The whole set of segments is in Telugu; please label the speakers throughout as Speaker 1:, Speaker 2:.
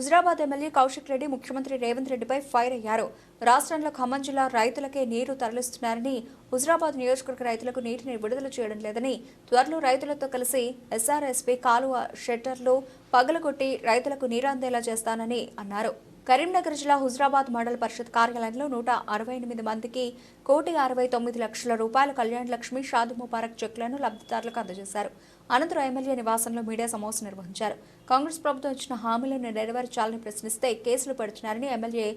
Speaker 1: హుజరాబాద్ ఎమ్మెల్యే కౌశిక్ రెడ్డి ముఖ్యమంత్రి రేవంత్ రెడ్డిపై ఫైర్ అయ్యారు. రాష్ట్రంలో ఖమ్మం జిల్లా రైతులకే నీరు తరలిస్తున్నారని హుజరాబాద్ నియోజకవర్గ రైతులకు నీటిని విడుదల చేయడం లేదని త్వరలో రైతులతో కలిసి ఎస్ఆర్ఎస్పీ కాలువ షెట్టర్లు పగలగొట్టి రైతులకు నీరు అందేలా చేస్తానని అన్నారు. కరీంనగర్ జిల్లా హుజరాబాద్ మండల పరిషత్ కార్యాలయంలో నూట అరవై ఎనిమిది మందికి కోటి అరవై తొమ్మిది లక్షల రూపాయల కళ్యాణ్ లక్ష్మి షాదు ముబారక్ చెక్లను లబ్ధిదారులకు అందజేశారు. అనంతరం ఎమ్మెల్యే నివాసంలో మీడియా సమావేశం నిర్వహించారు. కాంగ్రెస్ ప్రభుత్వం ఇచ్చిన హామీలను నెరవేర్చాలని ప్రశ్నిస్తే కేసులు పెడుతున్నారని ఎమ్మెల్యే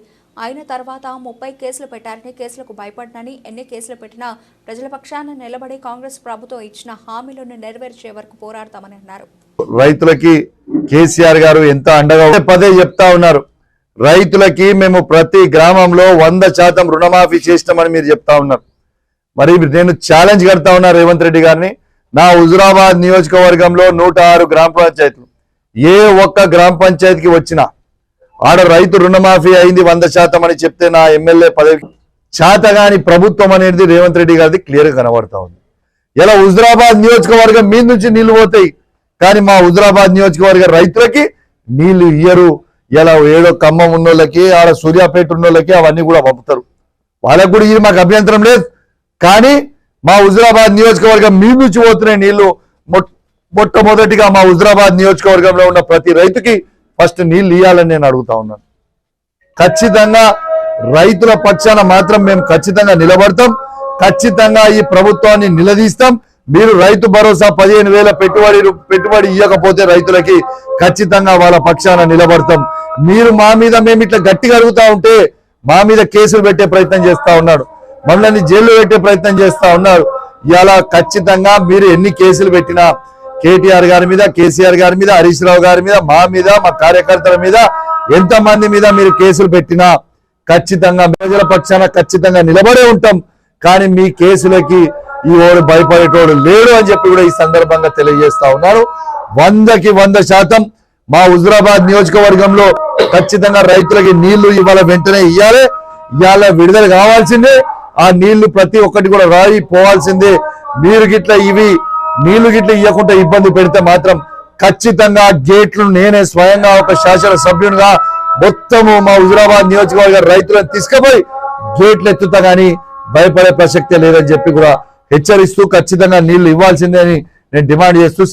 Speaker 1: అయిన తర్వాత ముప్పై కేసులు పెట్టారని కేసులకు భయపడినని ఎన్ని కేసులు పెట్టినా ప్రజల పక్షాన నిలబడి కాంగ్రెస్ ప్రభుత్వం ఇచ్చిన హామీలను నెరవేర్చే వరకు పోరాడతామని అన్నారు.
Speaker 2: రైతులకి కేసీఆర్ గారు ఎంత అండగా పదే చెప్తా ఉన్నారు. రైతులకి మేము ప్రతి గ్రామంలో వంద శాతం రుణమాఫీ చేసినామని మీరు చెప్తా ఉన్నారు. మరి నేను ఛాలెంజ్ కడతా ఉన్నా రేవంత్ రెడ్డి గారిని. నా హుజురాబాద్ నియోజకవర్గంలో నూట ఆరు గ్రామ పంచాయతీలు. ఏ ఒక్క గ్రామ పంచాయతీకి వచ్చినా ఆడ రైతు రుణమాఫీ అయింది వంద శాతం అని చెప్తే నా ఎమ్మెల్యే పదవి చేతగాని ప్రభుత్వం అనేది రేవంత్ రెడ్డి గారిది క్లియర్గా కనబడతా ఉంది. ఇలా హుజురాబాద్ నియోజకవర్గం మీ నుంచి నీళ్ళు పోతాయి. కానీ మా హుజురాబాద్ నియోజకవర్గ రైతులకి నీళ్ళు ఇయ్యరు. ఇలా ఏడో ఖమ్మం ఉన్నోళ్ళకి ఆడ సూర్యాపేట ఉన్నోళ్ళకి అవన్నీ కూడా పంపుతారు. వాళ్ళకు కూడా ఇది మాకు అభ్యంతరం లేదు. కానీ మా హుజరాబాద్ నియోజకవర్గం మీ నుంచి పోతున్నాయి నీళ్ళు మొట్టమొదటిగా మా హుజరాబాద్ నియోజకవర్గంలో ఉన్న ప్రతి రైతుకి ఫస్ట్ నీళ్ళు ఇవ్వాలని నేను అడుగుతా ఉన్నాను. ఖచ్చితంగా రైతుల పక్షాన మాత్రం మేము ఖచ్చితంగా నిలబడతాం. ఖచ్చితంగా ఈ ప్రభుత్వాన్ని నిలదీస్తాం. మీరు రైతు భరోసా పదిహేను వేల పెట్టుబడి పెట్టుబడి ఇవ్వకపోతే రైతులకి ఖచ్చితంగా వాళ్ళ పక్షాన నిలబడతాం. మీరు మా మీద మేము ఇట్లా గట్టిగా అడుగుతా ఉంటే మా మీద కేసులు పెట్టే ప్రయత్నం చేస్తా ఉన్నాడు. మమ్మల్ని జైల్లో పెట్టే ప్రయత్నం చేస్తా ఉన్నారు. ఇలా ఖచ్చితంగా మీరు ఎన్ని కేసులు పెట్టినా కేటీఆర్ గారి మీద కేసీఆర్ గారి మీద హరీష్ రావు గారి మీద మా మీద మా కార్యకర్తల మీద ఎంత మంది మీద మీరు కేసులు పెట్టినా ఖచ్చితంగా ప్రజల పక్షాన ఖచ్చితంగా నిలబడే ఉంటాం. కానీ మీ కేసులకి ఈ ఓడు భయపడేటోడు లేడు అని చెప్పి కూడా ఈ సందర్భంగా తెలియజేస్తా ఉన్నారు. వందకి వంద శాతం మా హుజురాబాద్ నియోజకవర్గంలో ఖచ్చితంగా రైతులకి నీళ్ళు ఇవాళ వెంటనే ఇవ్వాలి ఇవాళ విడుదల కావాల్సిందే. ఆ నీళ్ళు ప్రతి ఒక్కటి కూడా రాయి పోవాల్సిందే. మీరు గిట్ల ఇవి నీళ్ళు గిట్ల ఇవ్వకుండా ఇబ్బంది పెడితే మాత్రం ఖచ్చితంగా గేట్లు నేనే స్వయంగా ఒక శాసన సభ్యునిగా మొత్తము మా హుజురాబాద్ నియోజకవర్గ రైతులను తీసుకుపోయి గేట్లు ఎత్తుతా గానీ భయపడే ప్రసక్తే లేదని చెప్పి కూడా హెచ్చరిస్తూ ఖచ్చితంగా నీళ్ళు ఇవ్వాల్సిందే అని నేను డిమాండ్ చేస్తూ